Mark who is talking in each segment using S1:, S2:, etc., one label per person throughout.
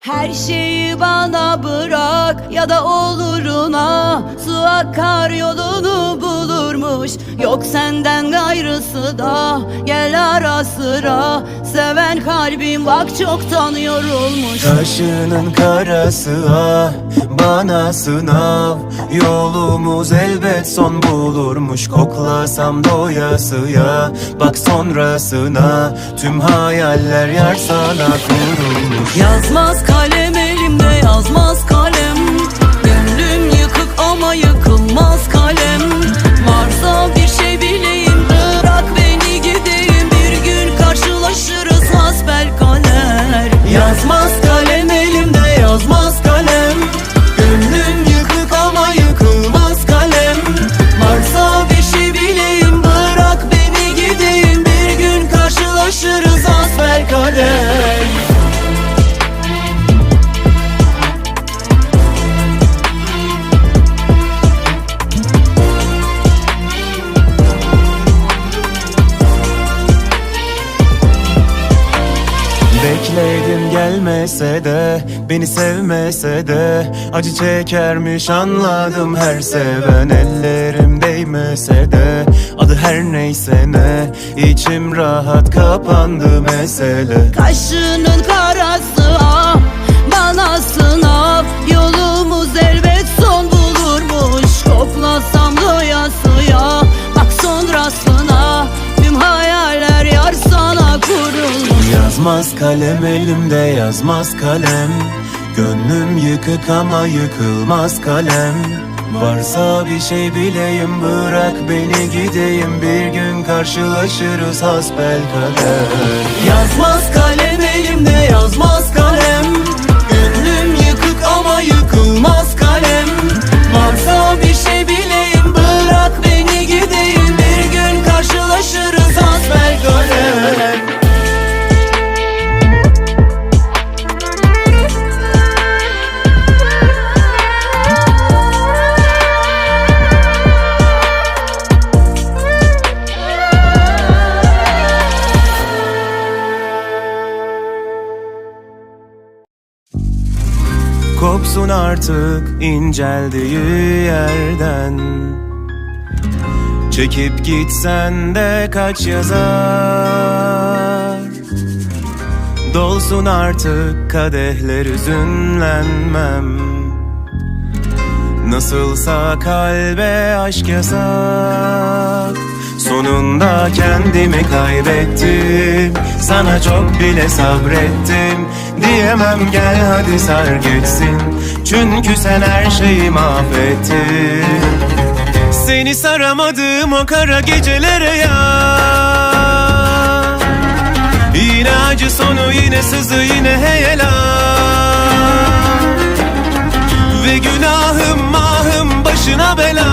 S1: Her şeyi bana bırak ya da oluruna Su akar yolunu bulurmuş. Yok senden gayrısı da Gel ara sıra. Seven kalbim bak çoktan yorulmuş.
S2: Taşının karası ah bana sınav. Yolumuz elbet son bulurmuş. Koklasam doyasıya Bak sonrasına. Tüm hayaller yar sana kurulmuş.
S1: Yazmaz kalem yazmaz kalem. Gönlüm yıkık ama yıkılmaz kalem. Varsa bir şey bileyim bırak beni gideyim. Bir gün karşılaşırız hasbel kader.
S2: Yazmaz
S1: Beni
S2: sevmese de Acı çekermiş anladım her seven. Ellerim değmese de Adı her neyse ne içim rahat kapandı mesele.
S1: Kaşının
S2: Yazmaz kalem elimde yazmaz kalem. Gönlüm yıkık ama yıkılmaz kalem. Varsa bir şey bileyim bırak beni gideyim. Bir gün karşılaşırız hasbel kader.
S1: Yazmaz kalem elimde yazmaz
S2: artık inceldiği yerden. Çekip gitsen de kaç yazar? Dolsun artık kadehler üzünlenmem. Nasılsa kalbe aşk yasak Sonunda kendimi kaybettim. Sana çok bile sabrettim Diyemem gel hadi sar geçsin. Çünkü sen her şeyi mahvettin. Seni saramadım o kara gecelere ya. Yine acı sonu yine sızı yine heyelan ve günahım mahım başına bela.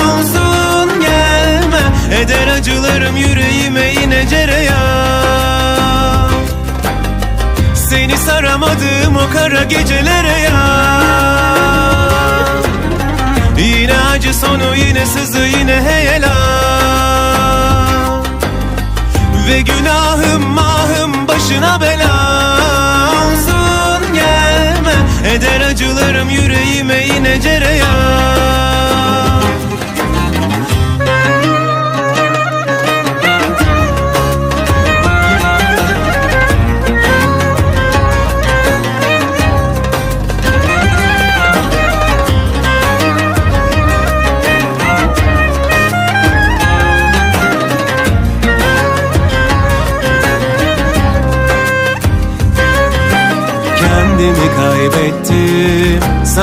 S2: Olsun gelme. Eder acılarım yüreğime yine cereyan Seni saramadım o kara gecelere ya. Yine acı sonu yine sızı yine heyelan ve günahım mahım başına bela. Olsun gelme Eder acılarım yüreğime yine cereyan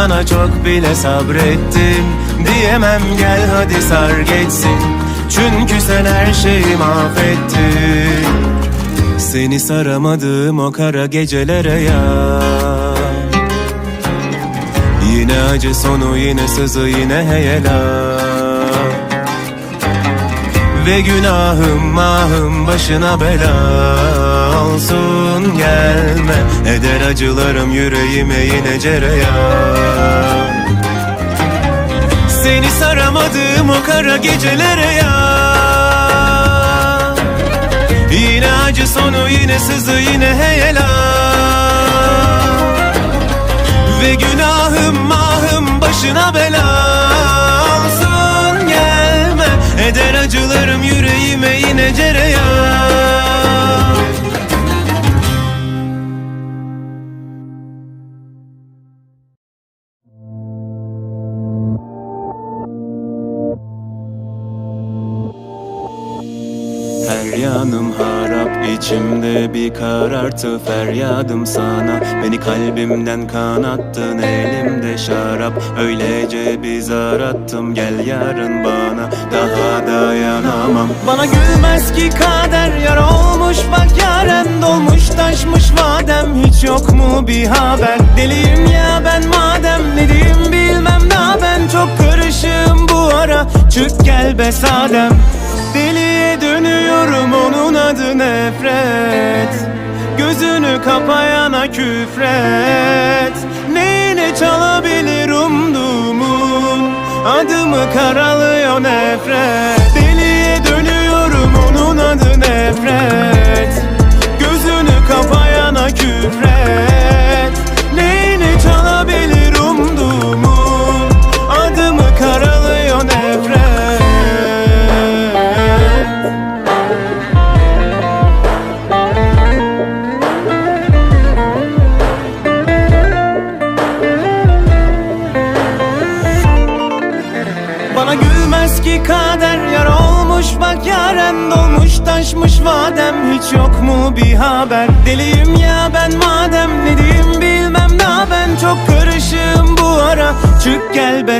S2: Sana çok bile sabrettim. Diyemem gel hadi sar geçsin. Çünkü sen her şeyi mahvettin. Seni saramadım o kara gecelere ya. Yine acı sonu yine sızı yine heyelan ve günahım mahım başına bela olsun gelme. Eder acılarım yüreğime yine cereyan. Seni saramadığım o kara gecelere ya. Yine acı sonu yine sızı yine heyelan Ve günahım mahım başına bela olsun gelme. Eder acılarım yüreğime yine cereyan. canım harap içimde bir karartı feryadım sana. Beni kalbimden kanattın elimde şarap. Öylece bir zar attım gel yarın bana. Daha dayanamam. Bana gülmez ki kader yar olmuş bak yaren Dolmuş taşmış vadem hiç yok mu bir haber? Deliyim ya ben madem ne diyeyim bilmem. Daha ben Çok karışığım bu ara. Çık gel be sadem. Biliyorum onun adı nefret. Gözünü kapayana küfret. Neyine çalabilir umduğumun? Adımı karalıyor nefret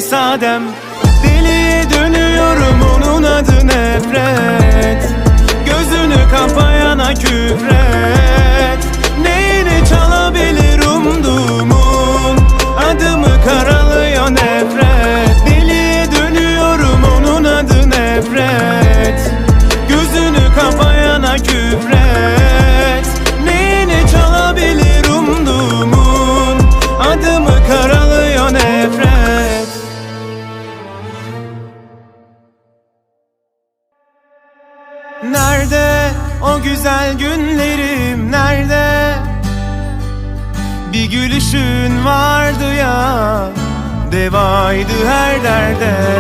S2: sadem. devaydı her derde.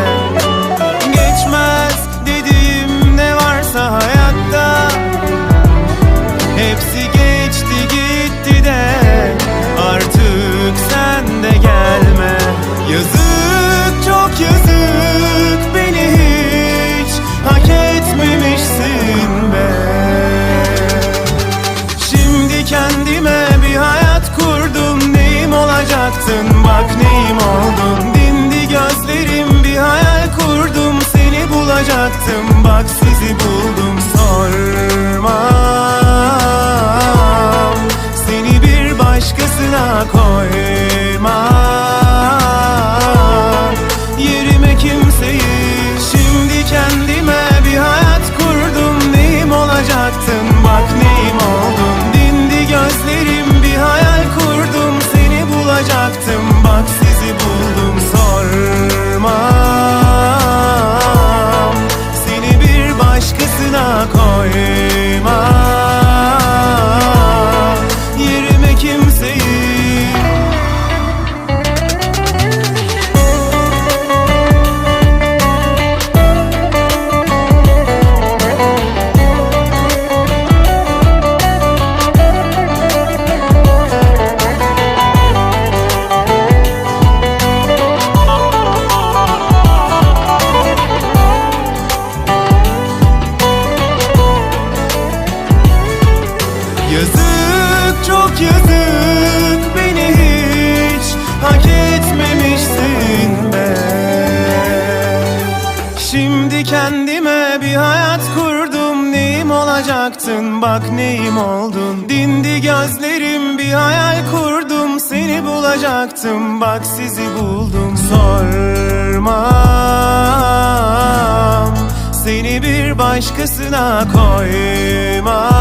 S2: Seni bir başkasına koyma.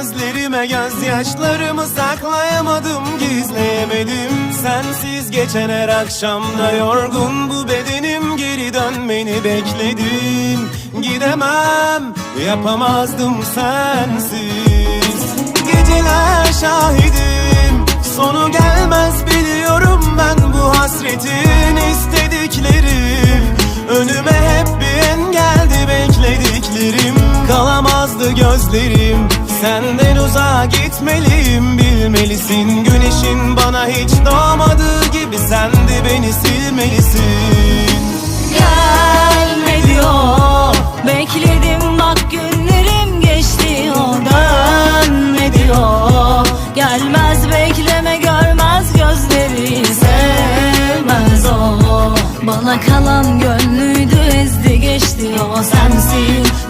S2: Gözlerime gözyaşlarımı saklayamadım gizleyemedim. Sensiz geçen her akşamda yorgun bu bedenim Geri dönmeni bekledim Gidemem yapamazdım sensiz. Geceler şahidim Sonu gelmez biliyorum ben bu hasretin istedikleri. Önüme hep bir engeldi beklediklerim Kalamazdı gözlerim. Senden uzağa gitmeliyim bilmelisin. Güneşin bana hiç doğmadığı gibi sen de beni silmelisin.
S3: Gelme diyor Bekledim bak günlerim geçti. O dönme diyor Gelmez bekleme görmez gözleri. Sevmez o. Bana kalan gönlüydü ezdi geçti. O sensin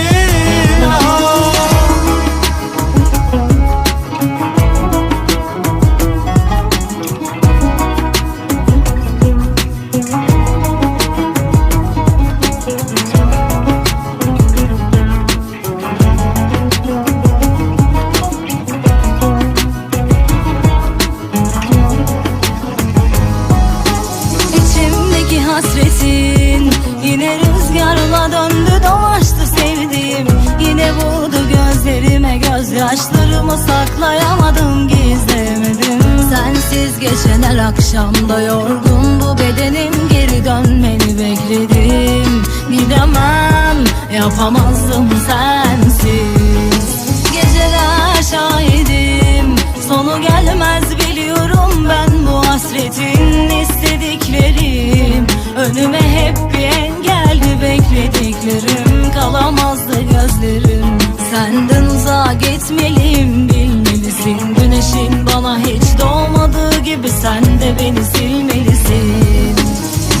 S3: gözyaşlarımı saklayamadım gizlemedim. Sensiz geçen her akşamda yorgun. Bu bedenim Geri dönmeni bekledim. Gidemem yapamazdım sensiz. Geceler şahidim Sonu gelmez biliyorum ben bu hasretin istediklerim. Önüme hep bir engeldi beklediklerim. Kalamazdı gözlerim Senden uzağa gitmeliyim bilmelisin. Güneşin bana hiç doğmadığı gibi sen de beni silmelisin.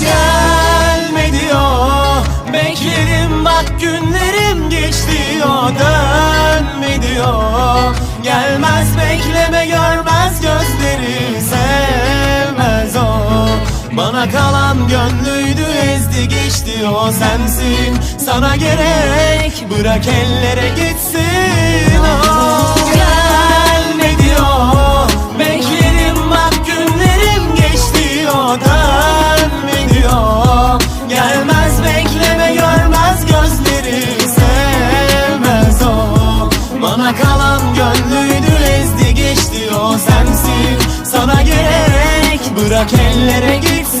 S2: Gelme diyor Bekledim bak günlerim geçti. O dönme diyor Gelmez bekleme görmez gözleri sevmez o. Bana kalan gönlüydü geçti o sensin. Sana gerek bırak ellere gitsin. O Gelme diyor Bekledim bak günlerim geçti. O dönme diyor Gelmez bekleme görmez gözleri sevmez o. Bana kalan gönlüydü ezdi geçti. O sensin. Sana gerek bırak ellere gitsin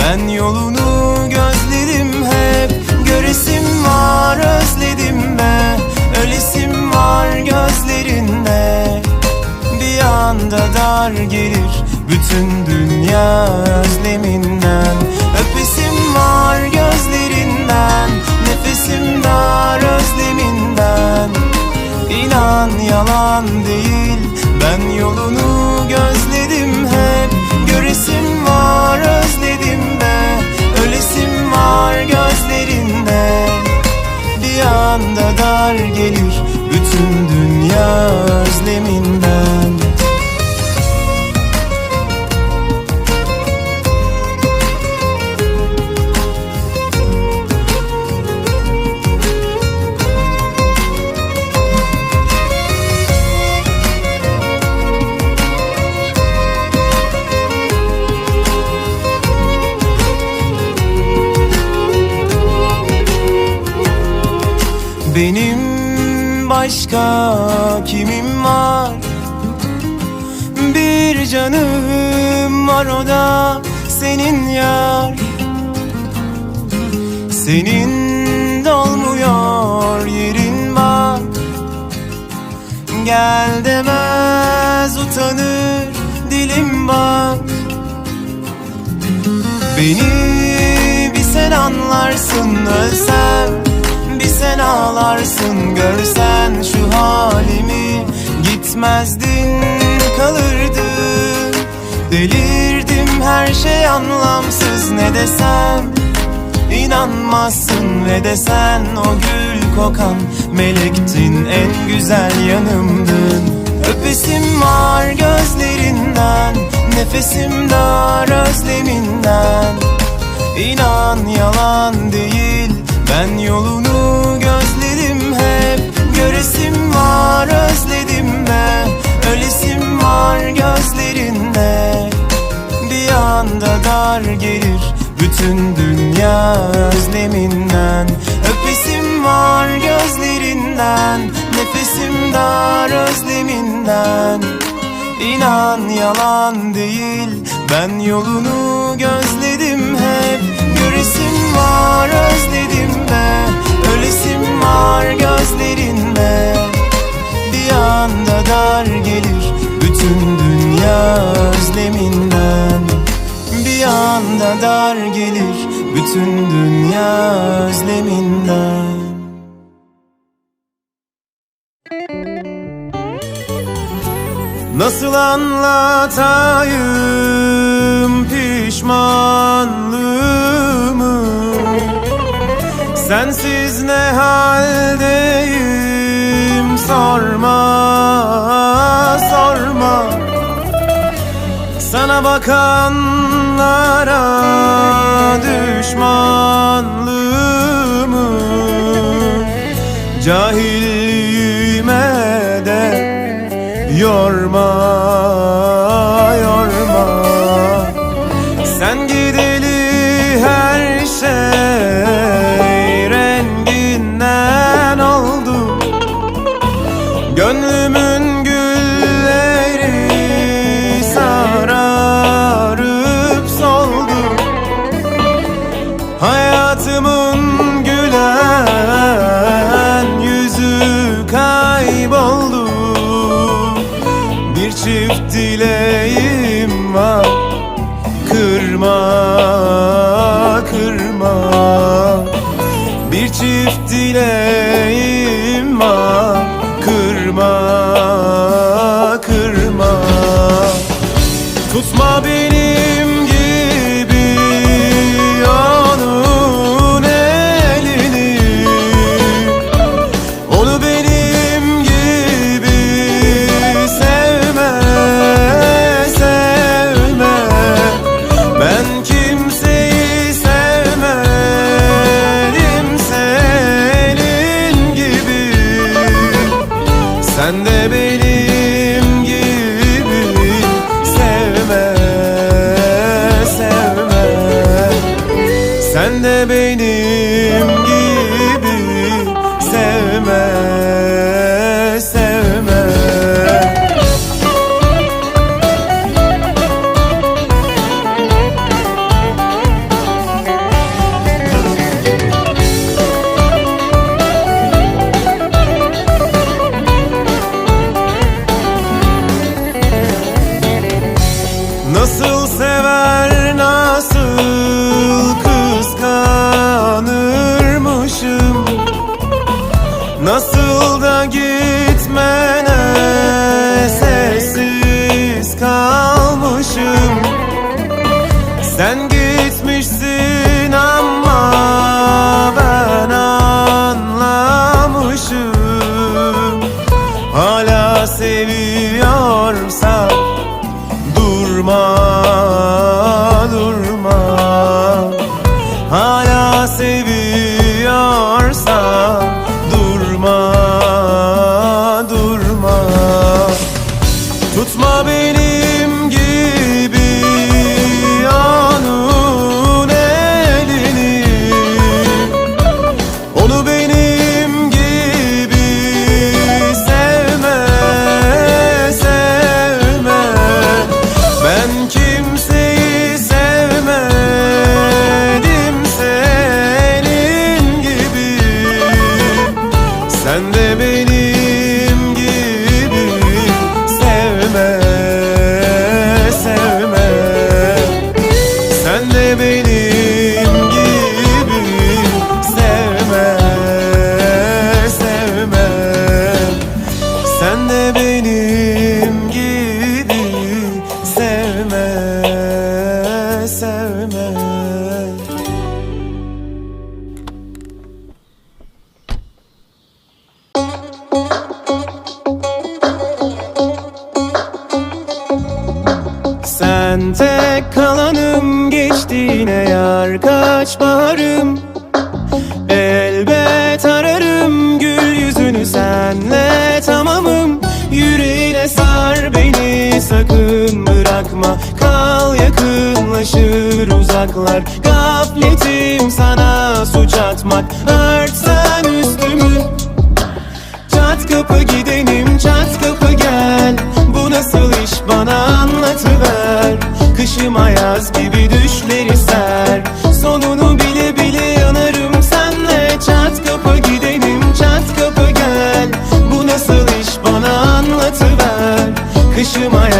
S2: Ben yolunu gözledim hep. Göresim var özledim be Ölesim var gözlerinde. Bir anda dar gelir bütün dünya özleminden. Öpesim var gözlerinden. Nefesim dar özleminden. İnan yalan değil Ben yolunu gelir Bütün dünya özlemin Benim başka kimim var? Bir canım var o da senin yar. Senin dolmuyor yerin var. Gel demez utanır dilim bak Beni bir sen anlarsın ölsem Bir sen ağlarsın görsen şu halimi Gitmezdin kalırdın. Delirdim her şey anlamsız. Ne desem İnanmazsın ve desen o gül kokan Melektin en güzel yanımdın. Öpesim var gözlerinden Nefesim dar özleminden. İnan yalan değil Ben yolunu gözledim hep Göresim var özledim de Ölesim var gözlerinde. Bir anda dar gelir bütün dünya özleminden. Öpesim var gözlerinden Nefesim dar özleminden. İnan yalan değil Ben yolunu gözledim Göresim var özledim de Ölesim var gözlerinde. Bir anda dar gelir bütün dünya özleminden. Bir anda dar gelir bütün dünya özleminden. Nasıl anlatayım pişmanlığımı Sensiz ne haldeyim? Sorma sorma. Sana bakanlara düşmanlığımı Cahilliğime de yorma yorma. Sen gideli her şey Gönlümün Nasıl da gitmene sessiz kalmışım. Sen gitmişsin sakın bırakma. Kal yakınlaşır uzaklar. Gafletim sana suç atmak. Örtsen üstümü. Çat kapı gidenim çat kapı gel. Bu nasıl iş? Bana anlatıver. Kışıma yaz gibi düşleri ser. Sonunu bile bile yanarım senle. Çat kapı gidenim çat kapı gel. Bu nasıl iş? Bana anlatıver. Kışıma yaz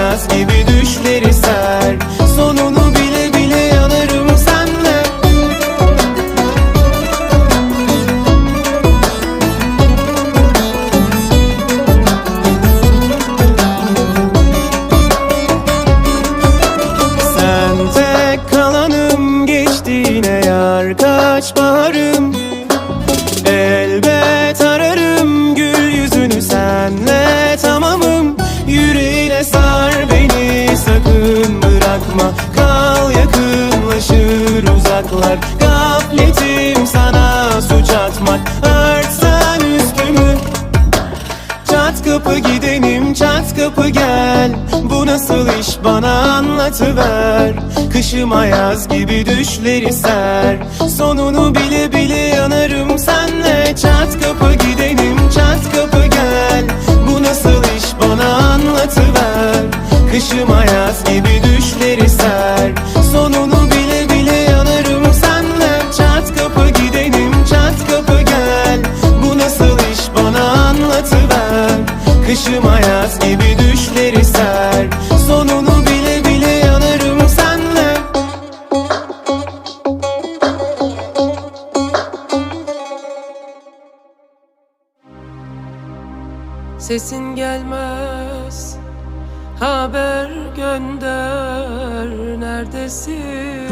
S2: uzaklar Gafletim sana suç atmak Örtsen üstümü. Çat kapı gidenim çat kapı gel. Bu nasıl iş bana anlatıver. Kışıma yaz gibi düşleri ser. Sonunu bile bile yanarım senle. Çat kapı gidenim çat kapı gel. Bu nasıl iş bana anlatıver. Kışıma yaz gibi düşleri Kışıma yaz gibi düşleri ser. Sonunu bile bile yanarım senle.
S4: Sesin gelmez Haber gönder. Neredesin?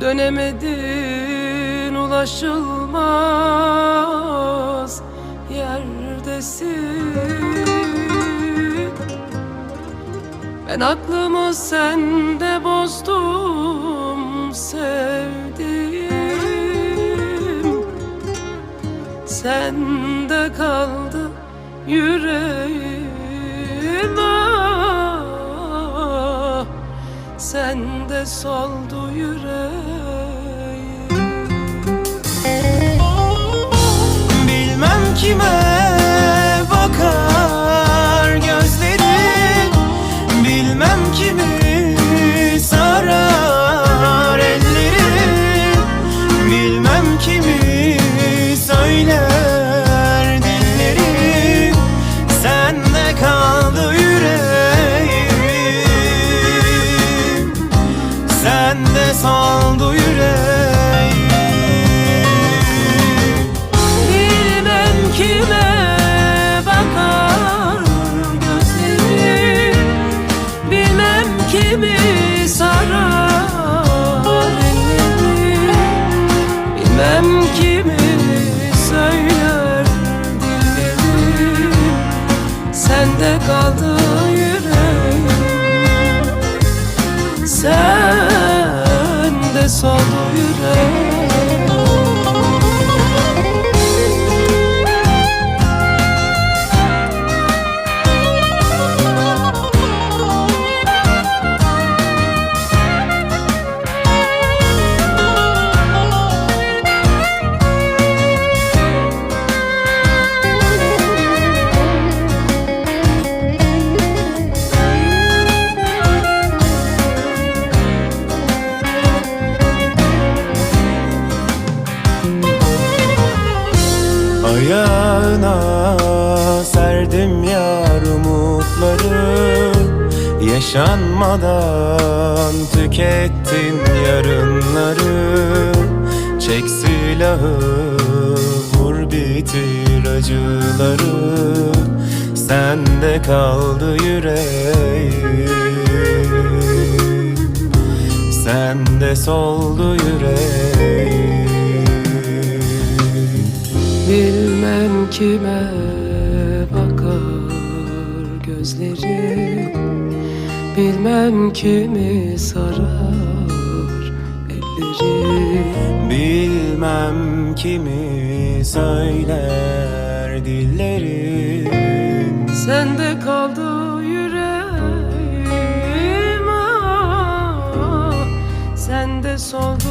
S4: Dönemedin ulaşılmaz Ben aklımı sende bozdum sevdiğim Sende kaldı yüreğim ah, Sende soldu yüreğim
S2: Sende soldu yüreğim Yaşanmadan tükettin yarınları. Çek silahı vur bitir acıları. Sende kaldı yüreğim. Sende soldu yüreğim.
S4: Bilmem kime bakar gözlerim Bilmem kimi sarar ellerim
S2: Bilmem kimi söyler dillerim
S4: Sende kaldı yüreğim ah, Sende soldu